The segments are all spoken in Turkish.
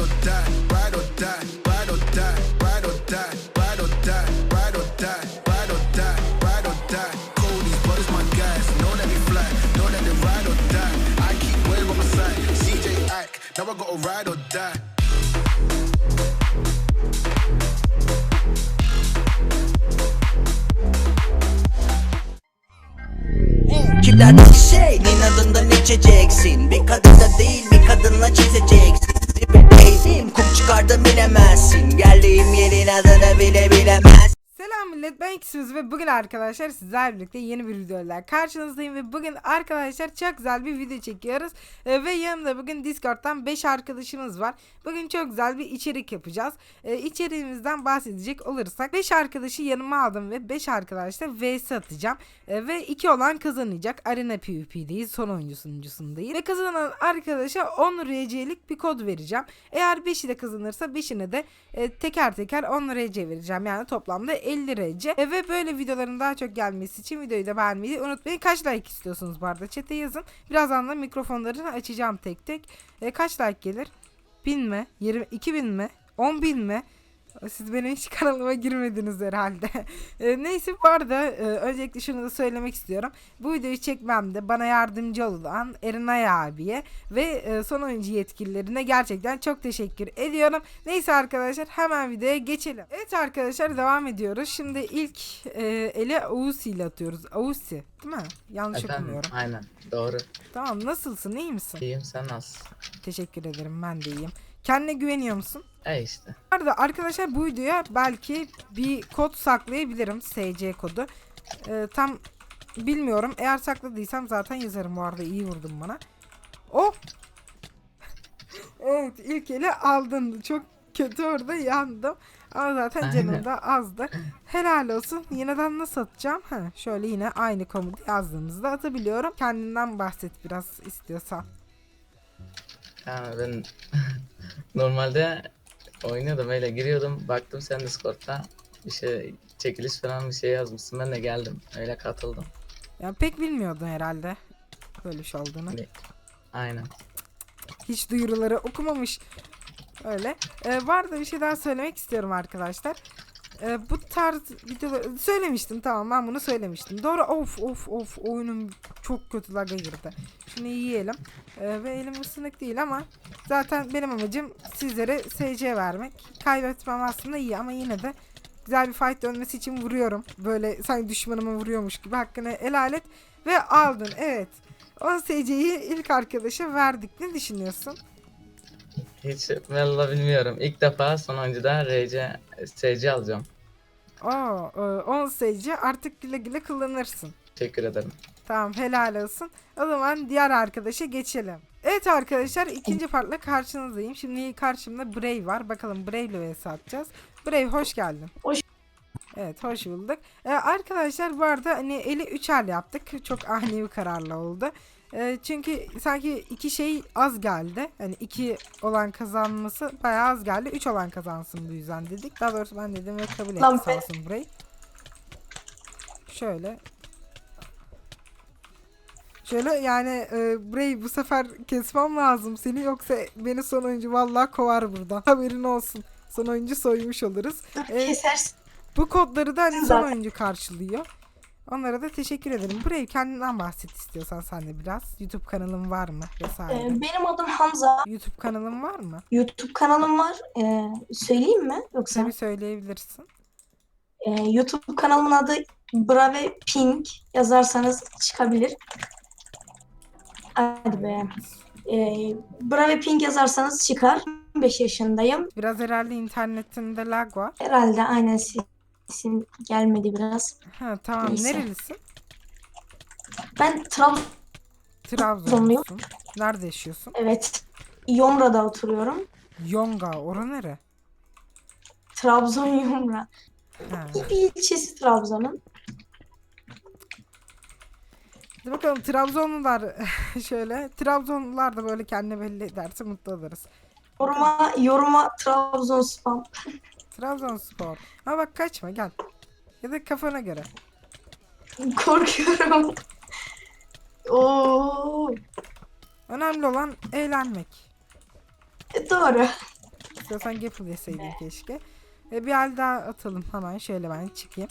ride or die, ride or die, ride or die, ride or die, ride or die, ride or die, ride or die, ride or die. Cody's brothers my guys, know that they fly, know that they ride or die. I keep well on my side, CJ Ack, now I gotta ride or die. Kimlerden şey inadından içeceksin Bir kadınla değil bir çıkardım bilemezsin Geldiğim yerin adını bile bilemez Selam millet ben İkisiniz ve bugün arkadaşlar sizlerle birlikte yeni bir videoyla karşınızdayım ve bugün arkadaşlar çok güzel bir video çekiyoruz Ee, ve yanımda bugün Discord'dan 5 arkadaşımız var. Bugün çok güzel bir içerik yapacağız. Ee, içeriğimizden bahsedecek olursak 5 arkadaşı yanıma aldım ve 5 arkadaşla vs atacağım Ee, ve 2 olan kazanacak. Arena PvP'deyiz son oyuncu sunucusundayız ve kazanan arkadaşa 10 RC'lik bir kod vereceğim. Eğer 5'i de kazanırsa 5'ine de e, teker teker 10 RC vereceğim. Yani toplamda 50 RC. E, ve böyle videoların daha çok gelmesi için videoyu da beğenmeyi unutmayın. Kaç like istiyorsunuz bu arada? Chat'e yazın. Birazdan da mikrofonlarını açacağım tek tek. E, kaç like gelir? 1000 mi? 20, 2000 mi? 10 bin mi? Siz benim hiç kanalıma girmediniz herhalde. E, neyse bu arada e, öncelikle şunu da söylemek istiyorum. Bu videoyu çekmemde bana yardımcı olan Erinay abiye ve e, son oyuncu yetkililerine gerçekten çok teşekkür ediyorum. Neyse arkadaşlar hemen videoya geçelim. Evet arkadaşlar devam ediyoruz. Şimdi ilk e, ele Ausi ile atıyoruz. Ausi değil mi? Yanlış Efendim, okumuyorum. aynen doğru. Tamam nasılsın iyi misin? İyiyim sen nasılsın? Teşekkür ederim ben de iyiyim. Kendine güveniyor musun? E işte. Arada arkadaşlar bu videoya belki bir kod saklayabilirim. SC kodu. Ee, tam bilmiyorum. Eğer sakladıysam zaten yazarım bu arada. iyi vurdun bana. Oh! evet ilk eli aldın. Çok kötü orada yandım. Ama zaten Aynen. canım da azdı. Helal olsun. Yineden nasıl atacağım? Ha, şöyle yine aynı komutu yazdığımızda atabiliyorum. Kendinden bahset biraz istiyorsan. Yani ben normalde oynuyordum öyle giriyordum baktım sen Discord'da bir şey çekiliş falan bir şey yazmışsın ben de geldim öyle katıldım. Yani pek bilmiyordun herhalde böyle bir şey olduğunu. Aynen. Hiç duyuruları okumamış. Öyle. Ee, var da bir şey daha söylemek istiyorum arkadaşlar. Ee, bu tarz videoları söylemiştim tamam ben bunu söylemiştim. Doğru of of of oyunum çok kötü laga girdi. Şunu yiyelim. Ee, ve elim ısınık değil ama zaten benim amacım sizlere SC vermek. Kaybetmem aslında iyi ama yine de güzel bir fight dönmesi için vuruyorum. Böyle sanki düşmanıma vuruyormuş gibi hakkını helal et. Ve aldın evet. O SC'yi ilk arkadaşa verdik. Ne düşünüyorsun? Hiç valla bilmiyorum. İlk defa son oyuncuda RC SC alacağım. Oo, e, 10 SC artık güle güle kullanırsın. Teşekkür ederim. Tamam helal olsun. O zaman diğer arkadaşa geçelim. Evet arkadaşlar ikinci partla karşınızdayım. Şimdi karşımda Brave var. Bakalım Brave ile vs atacağız. Brave hoş geldin. Hoş- Evet hoş bulduk. Ee, arkadaşlar bu arada hani eli üçer yaptık. Çok ani bir kararla oldu. Ee, çünkü sanki iki şey az geldi. Hani iki olan kazanması bayağı az geldi. Üç olan kazansın bu yüzden dedik. Daha doğrusu ben dedim ve kabul etti sağ olsun Brave. Şöyle Şöyle yani e, Bray bu sefer kesmem lazım seni yoksa beni son oyuncu vallahi kovar buradan. Haberin olsun. Son oyuncu soymuş oluruz. Dur Ee, kesersin. Bu kodları da hani son oyuncu karşılıyor. Onlara da teşekkür ederim. Bray kendinden bahset istiyorsan sen de biraz. YouTube kanalın var mı vesaire. Ee, benim adım Hamza. YouTube kanalın var mı? YouTube kanalım var. Ee, söyleyeyim mi? Yoksa Tabii söyleyebilirsin. Ee, YouTube kanalımın adı Brave Pink yazarsanız çıkabilir. Hadi be. Ee, Brave Pink yazarsanız çıkar. 5 yaşındayım. Biraz herhalde internetinde lag var. Herhalde aynen sesim gelmedi biraz. Ha tamam. Neyse. Nerelisin? Ben Trabzon Trabzonlusun. Nerede yaşıyorsun? evet Yomra'da oturuyorum. Yonga. Ora nere? Trabzon Yomra. Ha. Bir ilçesi Trabzon'un. Hadi bakalım Trabzonlular şöyle. Trabzonlular da böyle kendini belli ederse mutlu oluruz. Yoruma, yoruma Trabzon spam. Trabzonspor. Ama bak kaçma gel. Ya da kafana göre. Korkuyorum. Oo, Önemli olan eğlenmek. e, doğru. İstiyorsan Gapple yeseydin keşke. E, bir el daha atalım hemen. Şöyle ben çıkayım.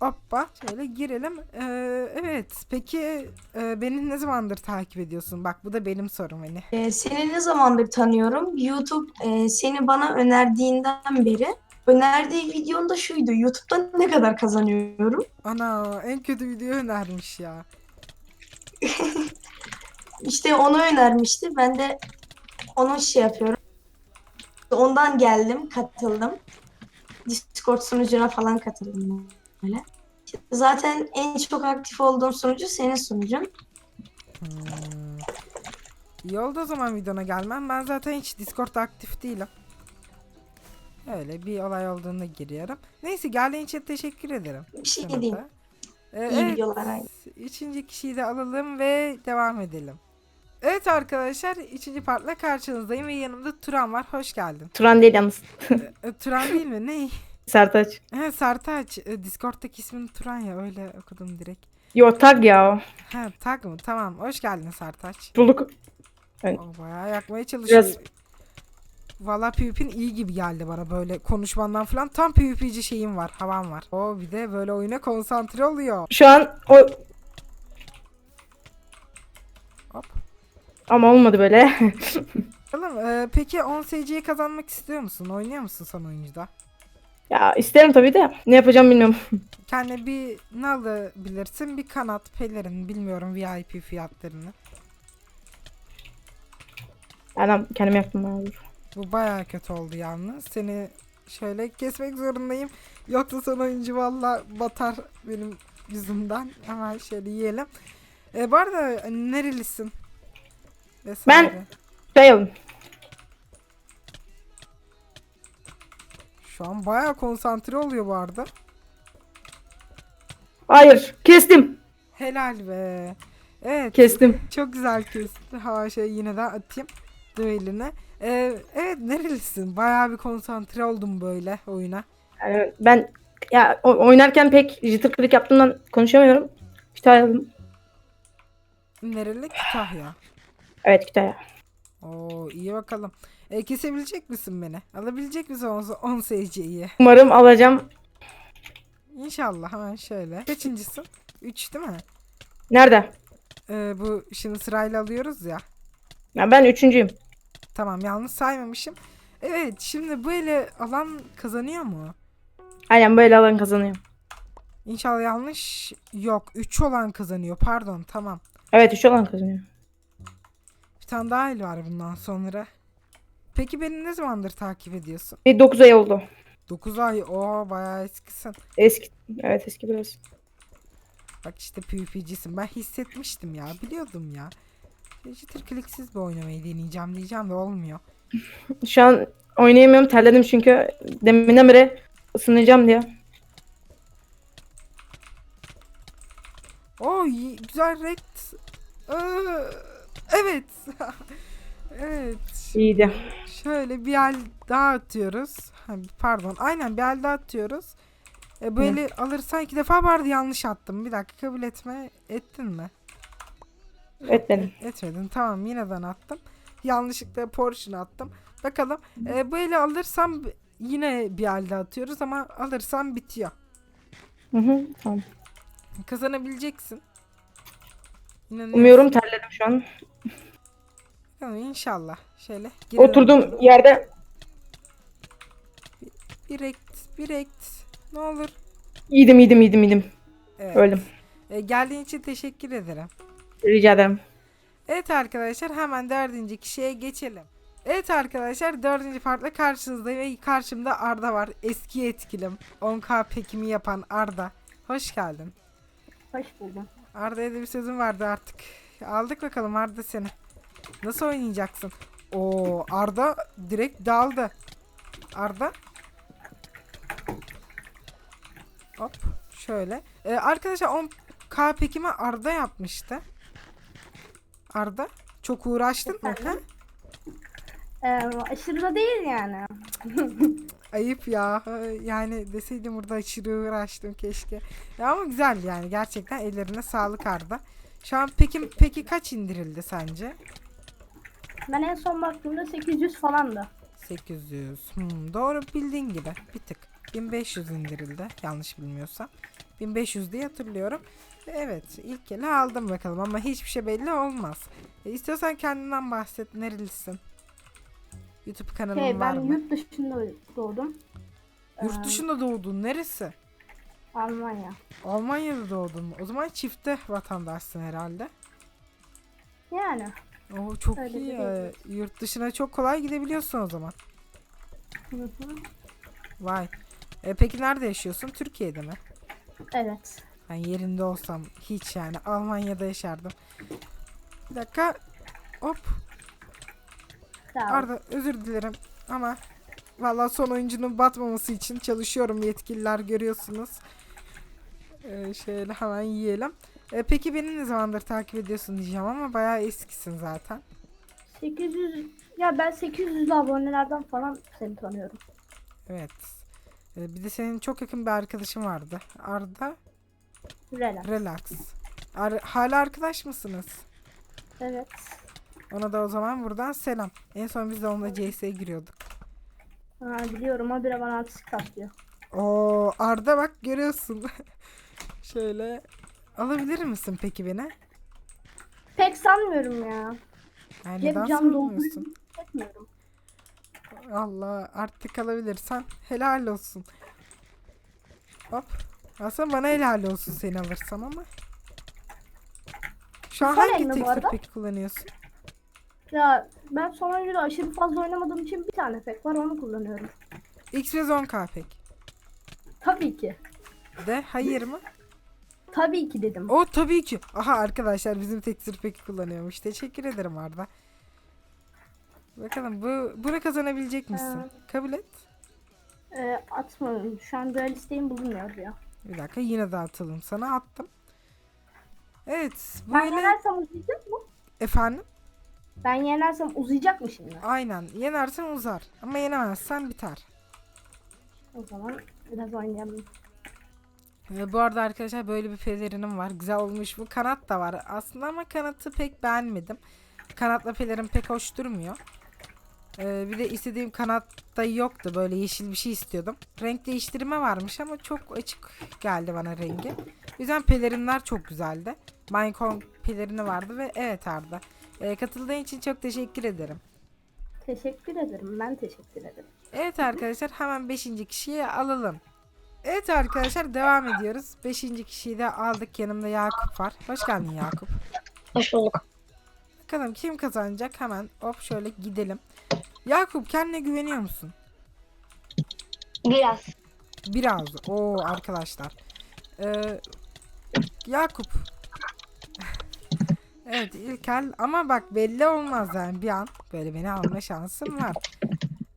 Hoppa şöyle girelim. Ee, evet peki e, beni ne zamandır takip ediyorsun? Bak bu da benim sorum hani. Ee, seni ne zamandır tanıyorum? YouTube e, seni bana önerdiğinden beri önerdiği videon da şuydu. YouTube'da ne kadar kazanıyorum? Ana en kötü video önermiş ya. İşte onu önermişti. Ben de onu şey yapıyorum. Ondan geldim, katıldım. Discord sunucuna falan katıldım böyle. Zaten en çok aktif olduğum sunucu senin sunucun. Hmm. İyi oldu o zaman videona gelmem. Ben zaten hiç Discord'da aktif değilim. Öyle bir olay olduğunda giriyorum. Neyse geldiğin için teşekkür ederim. Bir şey Sana da. Ee, İyi evet, videolar. Üçüncü kişiyi de alalım ve devam edelim. Evet arkadaşlar üçüncü partla karşınızdayım ve yanımda Turan var. Hoş geldin. Turan değil yalnız. Ee, Turan değil mi? Ne? Sertaç. He Sertaç. Ee, Discord'daki ismin Turan ya öyle okudum direkt. Yo tag ya o. He tag mı? Tamam. Hoş geldin Sertaç. Bulduk. O bayağı yakmaya çalışıyor. Biraz- Valla PvP'nin iyi gibi geldi bana böyle konuşmandan falan. Tam PvP'ci şeyim var, havam var. O bir de böyle oyuna konsantre oluyor. Şu an o Hop. ama olmadı böyle. Oğlum e, peki 10 SC'yi kazanmak istiyor musun? Oynuyor musun son oyuncuda? Ya isterim tabii de ne yapacağım bilmiyorum. Kendine bir ne alabilirsin? Bir kanat, pelerin, bilmiyorum VIP fiyatlarını. Yani kendim yaptım abi. Bu bayağı kötü oldu yalnız. Seni şöyle kesmek zorundayım. Yoksa son oyuncu valla batar benim yüzümden. Hemen şöyle yiyelim. E, bu arada nerelisin? Vesaire. Şey alın. Şu an bayağı konsantre oluyor bu arada. Hayır kestim. Helal be. Evet. Kestim. Çok güzel kesti. Ha şey yine de atayım düeline. Ee, evet nerelisin? Bayağı bir konsantre oldum böyle oyuna. Yani ben ya oynarken pek jitter click yaptığımdan konuşamıyorum. Kütahya aldım. Nereli? Kütahya. Evet Kütahya. Oo iyi bakalım. E, kesebilecek misin beni? Alabilecek misin 10 SC'yi? Umarım alacağım. İnşallah hemen şöyle. Kaçıncısın? 3 değil mi? Nerede? Ee, bu şimdi sırayla alıyoruz ya. Ya ben üçüncüyüm. Tamam yanlış saymamışım. Evet şimdi bu ele alan kazanıyor mu? Aynen böyle alan kazanıyor. İnşallah yanlış yok. 3 olan kazanıyor. Pardon tamam. Evet üç alan kazanıyor. Bir tane daha el var bundan sonra. Peki beni ne zamandır takip ediyorsun? Bir 9 ay oldu. 9 ay. Oo bayağı eskisin. Eski. Evet eski biraz. Bak işte PvP'cisin. Ben hissetmiştim ya. Biliyordum ya. Jitter kliksiz bir oynamayı deneyeceğim diyeceğim de olmuyor. Şu an oynayamıyorum terledim çünkü deminden beri ısınacağım diye. Oo güzel rekt. Ee, evet. evet. İyiydi. Şöyle bir el daha atıyoruz. Ha, pardon. Aynen bir el daha atıyoruz. E, böyle alırsan iki defa vardı yanlış attım. Bir dakika kabul etme. Ettin mi? Etmedim. Etmedin. Tamam yineden attım. Yanlışlıkla Porsche'ni attım. Bakalım. E, bu eli alırsam yine bir elde atıyoruz ama alırsam bitiyor. Hı hı, tamam. Kazanabileceksin. İnanıyorum. Umuyorum terledim şu an. Tamam, inşallah. Şöyle. girelim. Oturduğum yerde Bir rekt. Bir rekt. Ne olur. yedim yedim yedim yedim. Evet. Öldüm. E, geldiğin için teşekkür ederim. Rica ederim. Evet arkadaşlar hemen dördüncü kişiye geçelim. Evet arkadaşlar dördüncü partla karşınızdayım ve karşımda Arda var. Eski etkilim. 10k pekimi yapan Arda. Hoş geldin. Hoş buldum. Arda'ya da bir sözüm vardı artık. Aldık bakalım Arda seni. Nasıl oynayacaksın? Oo Arda direkt daldı. Arda. Hop şöyle. Ee, arkadaşlar 10k pekimi Arda yapmıştı. Arda çok uğraştın mı? Ha? Ee, aşırı da değil yani. Ayıp ya. Yani deseydim burada aşırı uğraştım keşke. Ya ama güzel yani gerçekten ellerine sağlık Arda. Şu an peki peki kaç indirildi sence? Ben en son baktığımda 800 falandı. 800. Hmm, doğru bildiğin gibi. Bir tık. 1500 indirildi. Yanlış bilmiyorsam. 1500 diye hatırlıyorum. Ve Evet ilk ele aldım bakalım ama hiçbir şey belli olmaz. E, istiyorsan kendinden bahset. Nerelisin? YouTube kanalın Şey var ben mı? yurt dışında doğdum. Yurt Ee, dışında doğdun. Neresi? Almanya. Almanya'da doğdun? O zaman çifte vatandaşsın herhalde. Yani. Oo çok Öyle iyi. ya. Yurt dışına çok kolay gidebiliyorsun o zaman. Hı hı. Vay. E, peki nerede yaşıyorsun? Türkiye'de mi? Evet. Ben yerinde olsam hiç yani Almanya'da yaşardım. Bir dakika. Hop. Ol. Arda özür dilerim ama vallahi son oyuncunun batmaması için çalışıyorum yetkililer görüyorsunuz. Ee, şöyle hemen yiyelim. E, peki beni ne zamandır takip ediyorsun diyeceğim ama bayağı eskisin zaten. 800 ya ben 800 abonelerden falan seni tanıyorum. Evet. E, bir de senin çok yakın bir arkadaşın vardı. Arda Relax. Relax. Ar- hala arkadaş mısınız? Evet. Ona da o zaman buradan selam. En son biz de onunla CS'ye giriyorduk. Ha, biliyorum o bana artistik atlıyor. Oo Arda bak görüyorsun. Şöyle alabilir misin peki beni? Pek sanmıyorum ya. Yani Cep neden cam doldu. sormuyorsun? Etmiyorum. Allah artık alabilirsen helal olsun. Hop. Aslında bana helal olsun seni alırsam ama. Şu an Sen hangi bu tekstür arada? peki kullanıyorsun? Ya ben son oyuncuda aşırı fazla oynamadığım için bir tane pek var onu kullanıyorum. X ve 10K pek. Tabii ki. De hayır mı? Tabii ki dedim. O tabii ki. Aha arkadaşlar bizim tekstür peki kullanıyormuş. Teşekkür ederim Arda. Bakalım bu bunu kazanabilecek misin? Ee, Kabul et. Ee, atmadım. Şu an böyle isteğim bulunmuyor ya. Bir dakika yine de atalım sana attım. Evet bu Ben yine yenersem uzayacak mı? efendim Ben yenersem uzayacak mı şimdi? aynen yenersen uzar ama yenemezsen biter. O zaman biraz oynayalım. Ee, bu arada arkadaşlar böyle bir pelerinim var. Güzel olmuş bu. Kanat da var aslında ama kanatı pek beğenmedim. Kanatla pelerin pek hoş durmuyor. Ee, bir de istediğim kanatta yoktu. Böyle yeşil bir şey istiyordum. Renk değiştirme varmış ama çok açık geldi bana rengi. O yüzden pelerinler çok güzeldi. Minecraft pelerini vardı ve evet Arda. Ee, katıldığın için çok teşekkür ederim. Teşekkür ederim. Ben teşekkür ederim. Evet arkadaşlar hemen 5. kişiyi alalım. Evet arkadaşlar devam ediyoruz. 5. kişiyi de aldık. Yanımda Yakup var. Hoş geldin Yakup. Hoş bulduk. Bakalım kim kazanacak? Hemen hop şöyle gidelim. Yakup kendine güveniyor musun? Biraz. Biraz. Oo arkadaşlar. Ee, Yakup. evet İlkel ama bak belli olmaz yani bir an böyle beni alma şansın var.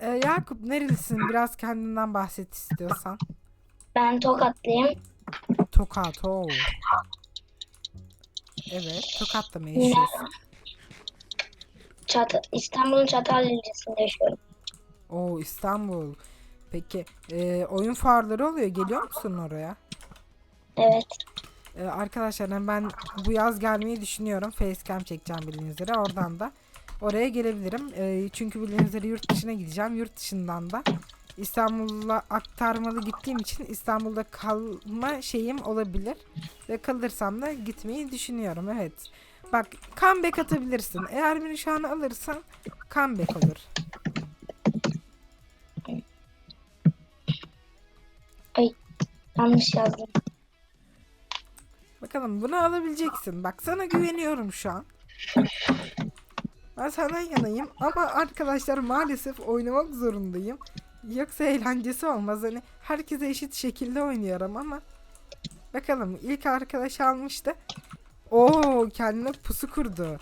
Ee, Yakup nerelisin? Biraz kendinden bahset istiyorsan. Ben Tokatlıyım. Tokat. Oo. Evet. Tokat'ta mı yaşıyorsun? Çat İstanbul'un Çatalca ilçesinde yaşıyorum. Oo İstanbul. Peki e, oyun fuarları oluyor. Geliyor musun oraya? Evet. E, arkadaşlar hani ben bu yaz gelmeyi düşünüyorum. Facecam çekeceğim bildiğiniz üzere. Oradan da oraya gelebilirim. E, çünkü bildiğiniz üzere yurt dışına gideceğim. Yurt dışından da İstanbul'a aktarmalı gittiğim için İstanbul'da kalma şeyim olabilir. Ve kalırsam da gitmeyi düşünüyorum. Evet. Bak comeback atabilirsin. Eğer beni şu an alırsan comeback olur. Yanlış yazdım. Bakalım bunu alabileceksin. Bak sana güveniyorum şu an. Ben senden yanayım ama arkadaşlar maalesef oynamak zorundayım. Yoksa eğlencesi olmaz. Hani herkese eşit şekilde oynuyorum ama bakalım ilk arkadaş almıştı. Oo kendine pusu kurdu.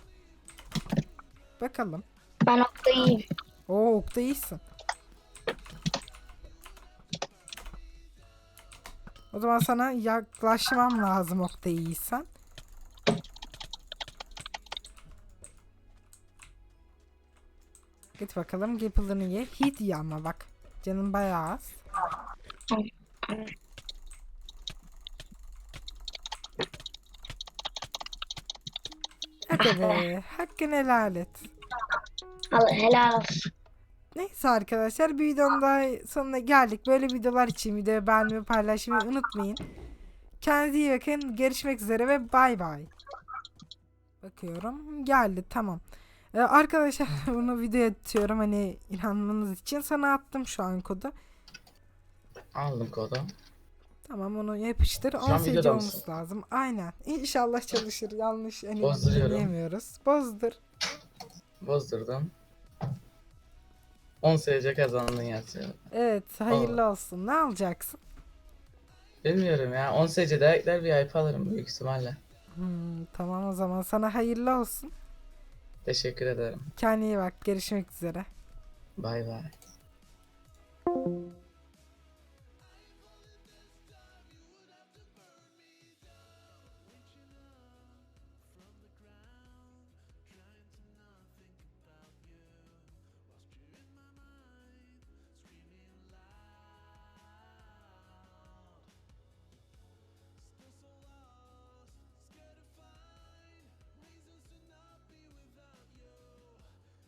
Bakalım. Ben Oktay'ıyım. Oo Okta iyisin. O zaman sana yaklaşmam lazım Okta iyiysen. Git bakalım Gipple'ını ye. Hit ama bak. Canın bayağı az. Hadi be. Hakkını helal et. Al, helal olsun. Neyse arkadaşlar bir videonun daha sonuna geldik. Böyle videolar için videoyu beğenmeyi paylaşmayı unutmayın. Kendinize iyi bakın. Görüşmek üzere ve bay bay. Bakıyorum. Geldi tamam. Ee, arkadaşlar bunu videoya atıyorum hani inanmanız için. Sana attım şu an kodu. Aldım kodu. Tamam onu yapıştır. an 18 videoda olması lazım. Aynen. İnşallah çalışır. Yanlış hani diyemiyoruz. Bozdur. Bozdurdum. 10 SC kazandın yazıyor. Evet hayırlı olsun. Ne alacaksın? Bilmiyorum ya. 10 SC ekler bir IP alırım büyük ihtimalle. Hmm, tamam o zaman sana hayırlı olsun. Teşekkür ederim. Kendine iyi bak. Görüşmek üzere. Bay bay.